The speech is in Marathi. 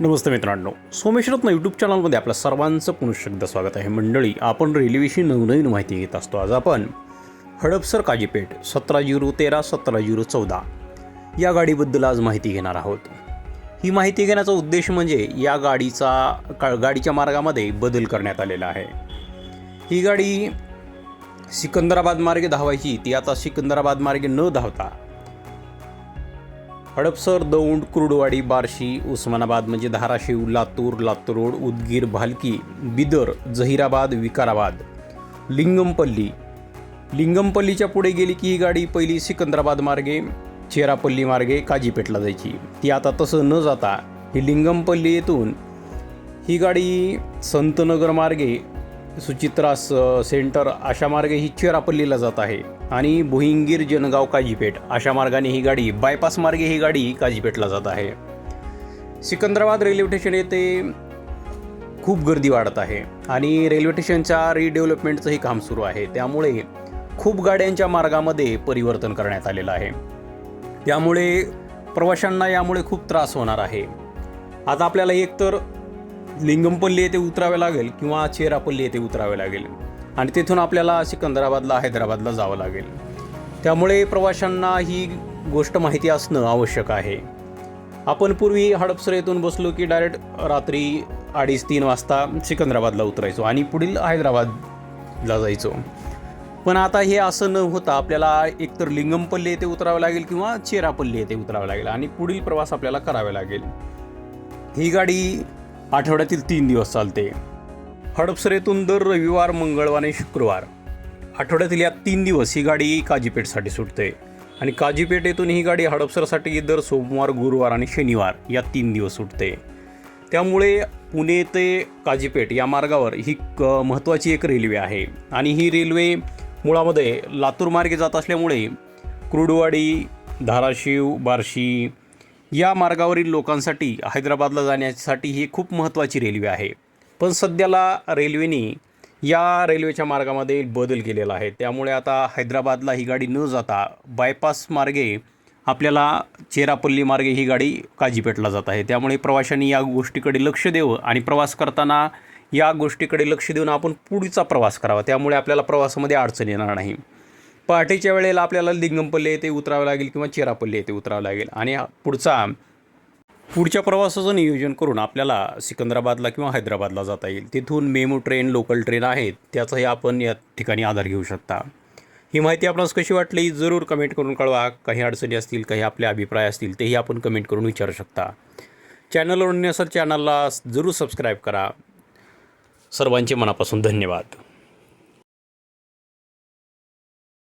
नमस्ते मित्रांनो सोमेश रत्न यूट्यूब चॅनलमध्ये आपल्या सर्वांचं पुनश्च एकदा स्वागत आहे. मंडळी आपण रेल्वेशी नवनवीन माहिती घेत असतो. आज आपण हडपसर काजीपेठ सतरा झिरो तेरा सतरा झिरो चौदा या गाडीबद्दल आज माहिती घेणार आहोत. ही माहिती घेण्याचा उद्देश म्हणजे या गाडीचा का गाडीच्या मार्गामध्ये बदल करण्यात आलेला आहे. ही गाडी सिकंदराबाद मार्गे धावायची ती आता सिकंदराबाद मार्गे न धावता हडपसर दौंड कुर्डवाडी बार्शी उस्मानाबाद म्हणजे धाराशिव लातूर लातूर रोड उदगीर भालकी बिदर जहिराबाद विकाराबाद. लिंगमपल्ली. लिंगमपल्लीच्या पुढे गेली की ही गाडी पहिली सिकंदराबाद मार्गे चेरापल्ली मार्गे काजीपेठला जायची. ती आता तसं न जाता ही लिंगमपल्ली येथून ही गाडी संतनगर मार्गे सुचित्रा स सेंटर अशा मार्गे ही चेरापल्लीला जात आहे. आणि भुईंगीर जनगाव काजीपेठ अशा मार्गाने ही गाडी बायपास मार्गे ही गाडी काजीपेठला जात आहे. सिकंदराबाद रेल्वे स्टेशन येथे खूप गर्दी वाढत आहे आणि रेल्वे स्टेशनच्या रिडेव्हलपमेंटचंही काम सुरू आहे. त्यामुळे खूप गाड्यांच्या मार्गामध्ये परिवर्तन करण्यात आलेलं आहे. त्यामुळे प्रवाशांना यामुळे खूप त्रास होणार आहे. आता आपल्याला एकतर लिंगमपल्ली येथे उतरावे लागेल किंवा चेरापल्ली येथे उतरावे लागेल. आणि तिथून आपल्याला सिकंदराबादला हैदराबादला जावं लागेल. त्यामुळे प्रवाशांना ही गोष्ट माहिती असणं आवश्यक आहे. आपण पूर्वी हडपसर येथून बसलो की डायरेक्ट रात्री अडीच तीन वाजता सिकंदराबादला उतरायचो आणि पुढील हैदराबादला जायचो. पण आता हे असं न होता आपल्याला एकतर लिंगमपल्ली येथे उतरावं लागेल किंवा चेरापल्ली येथे उतरावं लागेल आणि पुढील प्रवास आपल्याला करावे लागेल. ही गाडी आठवड्यातील तीन दिवस चालते. हडपसर येथून दर रविवार मंगळवार आणि शुक्रवार. आठवड्यातील या तीन दिवस ही गाडी काजीपेठसाठी सुटते आणि काजीपेठ येथून ही गाडी हडपसरसाठी दर सोमवार गुरुवार आणि शनिवार या तीन दिवस सुटते. त्यामुळे पुणे ते काजीपेठ या मार्गावर ही क महत्त्वाची एक रेल्वे आहे आणि ही रेल्वे मुळामध्ये लातूर मार्गे जात असल्यामुळे क्रुडवाडी धाराशिव बार्शी या मार्गावरील लोकांसाठी हैदराबादला जाण्यासाठी ही खूप महत्त्वाची रेल्वे आहे. पण सध्याला रेल्वेने या रेल्वेच्या मार्गामध्ये बदल केलेला आहे. त्यामुळे आता हैदराबादला ही गाडी न जाता बायपास मार्गे आपल्याला चेरापल्ली मार्गे ही गाडी काजीपेटला जात आहे. त्यामुळे प्रवाशांनी या गोष्टीकडे लक्ष द्यावं आणि प्रवास करताना या गोष्टीकडे लक्ष देऊन आपण पुढचा प्रवास करावा. त्यामुळे आपल्याला प्रवासामध्ये अडचण येणार नाही. पहाटेच्या वेळेला आपल्याला लिंगमपल्ली येथे उतरावं लागेल किंवा चेरापल्ली येथे उतरावं लागेल. आणि पुढचा पुढच्या प्रवासाचं नियोजन करून आपल्याला सिकंदराबादला किंवा हैदराबादला जाता येईल. तिथून मेमो ट्रेन लोकल ट्रेन आहेत. त्याचाही आपण या ठिकाणी आधार घेऊ शकता. ही माहिती आपणास कशी वाटली? जरूर कमेंट करून कळवा. काही अडचणी असतील काही आपले अभिप्राय असतील तेही आपण कमेंट करून विचारू शकता. चॅनलवर नसेल चॅनलला जरूर सबस्क्राईब करा. सर्वांचे मनापासून धन्यवाद.